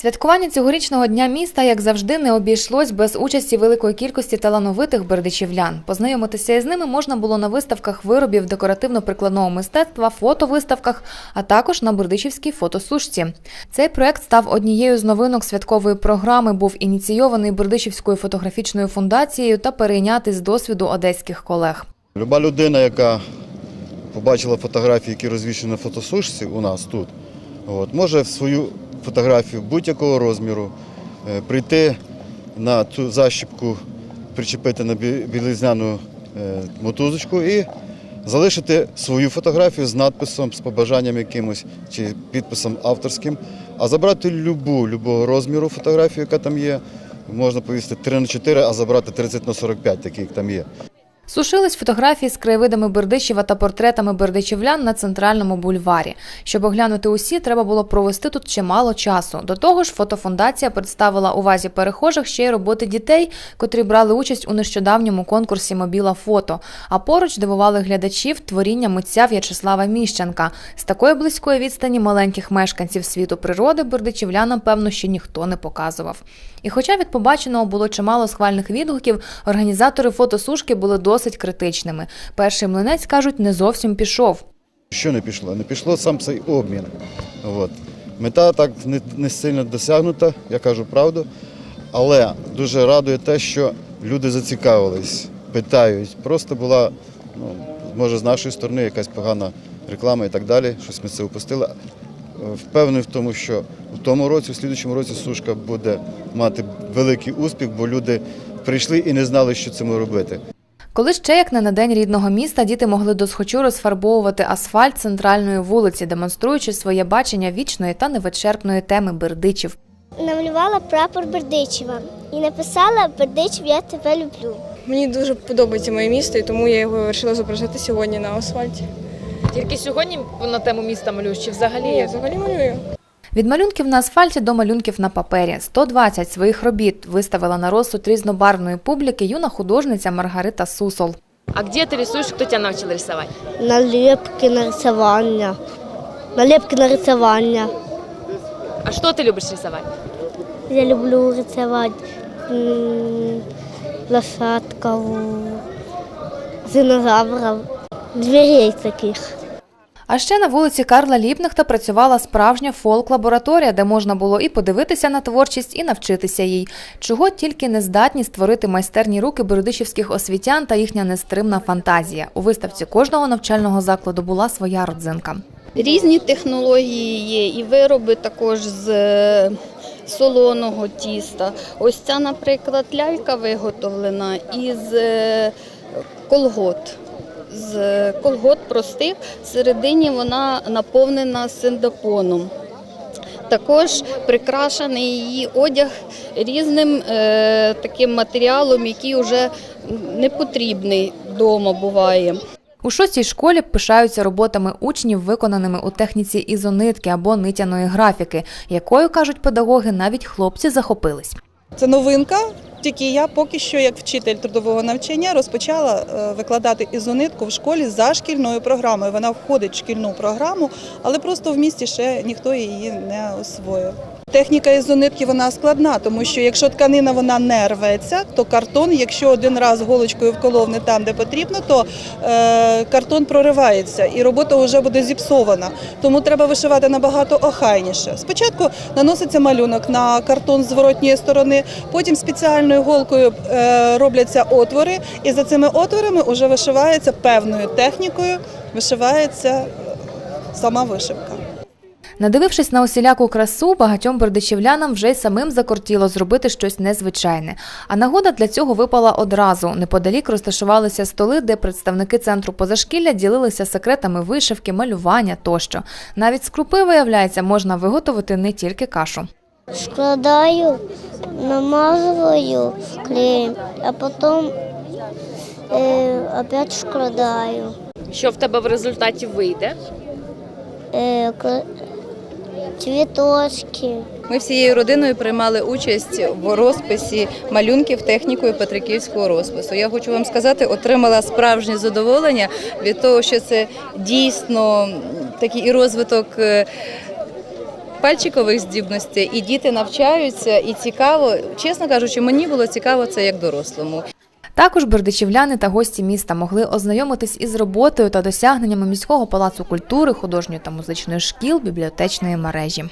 Святкування цьогорічного дня міста, як завжди, не обійшлось без участі великої кількості талановитих бердичівлян. Познайомитися із ними можна було на виставках виробів декоративно-прикладного мистецтва, фотовиставках, а також на бердичівській фотосушці. Цей проект став однією з новинок святкової програми, був ініційований Бердичівською фотографічною фундацією та перейнятий з досвіду одеських колег. Люба людина, яка побачила фотографії, які розвішені на фотосушці у нас тут, от, може в свою фотографію будь-якого розміру е, прийти на цю защіпку, причепити на бі- білизняну е, мотузочку і залишити свою фотографію з надписом, з побажанням якимось чи підписом авторським, а забрати любу, любого розміру фотографію, яка там є. Можна повісити 3 на 4, а забрати 30 на 45, такі як там є. Сушились фотографії з краєвидами Бердичева та портретами бердичівлян на центральному бульварі. Щоб оглянути усі, треба було провести тут чимало часу. До того ж, фотофундація представила увазі перехожих ще й роботи дітей, котрі брали участь у нещодавньому конкурсі Мобіла фото. А поруч дивували глядачів творіння митця В'ячеслава Міщенка. З такої близької відстані маленьких мешканців світу природи бердичівлянам, певно, ще ніхто не показував. І хоча від побаченого було чимало схвальних відгуків, організатори фотосушки були досить критичними. Перший млинець кажуть, не зовсім пішов. Що не пішло? Не пішло сам цей обмін. От. Мета так не, не сильно досягнута, я кажу правду. Але дуже радує те, що люди зацікавились, питають. Просто була, ну, може, з нашої сторони якась погана реклама і так далі. Щось ми це упустили. Впевнений в тому, що в тому році, в слідчому році сушка буде мати великий успіх, бо люди прийшли і не знали, що цим робити. Коли ще як не на день рідного міста діти могли досхочу розфарбовувати асфальт центральної вулиці, демонструючи своє бачення вічної та невичерпної теми бердичів. Намалювала прапор Бердичева і написала Бердичев, я тебе люблю. Мені дуже подобається моє місто, і тому я його вирішила зображати сьогодні на асфальті. Тільки сьогодні на тему міста малюєш чи взагалі? Ні, взагалі малюю. Від малюнків на асфальті до малюнків на папері 120 своїх робіт виставила на розсуд різнобарвної публіки юна художниця Маргарита Сусол. А где ты рисуешь? Кто тебя научил рисовать? Наліпки на рисування. Наліпки на рисування. А что ты любишь рисовать? Я люблю рисувати м, лошадків, динозаврів, дверей таких. А ще на вулиці Карла Ліпнехта працювала справжня фолк-лабораторія, де можна було і подивитися на творчість, і навчитися їй. Чого тільки не здатні створити майстерні руки бердичівських освітян та їхня нестримна фантазія. У виставці кожного навчального закладу була своя родзинка. Різні технології є, і вироби також з е, солоного тіста. Ось ця, наприклад, лялька виготовлена із е, колгот. З колгот простих, всередині вона наповнена синдапоном. Також прикрашений її одяг різним е, таким матеріалом, який вже не потрібний вдома буває. У шостій школі пишаються роботами учнів, виконаними у техніці ізонитки або нитяної графіки, якою кажуть педагоги, навіть хлопці захопились. Це новинка. Тільки я поки що, як вчитель трудового навчання, розпочала е, викладати ізонитку в школі за шкільною програмою. Вона входить в шкільну програму, але просто в місті ще ніхто її не освоїв. Техніка ізонитки вона складна, тому що якщо тканина вона не рветься, то картон, якщо один раз голочкою вколов не там, де потрібно, то е, картон проривається і робота вже буде зіпсована. Тому треба вишивати набагато охайніше. Спочатку наноситься малюнок на картон зворотньої сторони, потім спеціальною голкою е, робляться отвори, і за цими отворами вже вишивається певною технікою, вишивається е, сама вишивка. Надивившись на усіляку красу, багатьом бердичівлянам вже й самим закортіло зробити щось незвичайне. А нагода для цього випала одразу. Неподалік розташувалися столи, де представники центру позашкілля ділилися секретами вишивки, малювання тощо. Навіть з крупи, виявляється, можна виготовити не тільки кашу. Складаю, намазываю клеем, а потом э, опять складаю. Що в тебе в результаті вийде? Э, цветочки. Ми всією родиною приймали участь в розписі малюнків технікою Петриківського розпису. Я хочу вам сказати, отримала справжнє задоволення від того, що це дійсно такий і розвиток е, пальчикових здібностей, і діти навчаються, і цікаво. Чесно кажучи, мені було цікаво це як дорослому. Також бердичівляни та гості міста могли ознайомитись із роботою та досягненнями міського палацу культури, художньої та музичної шкіл, бібліотечної мережі.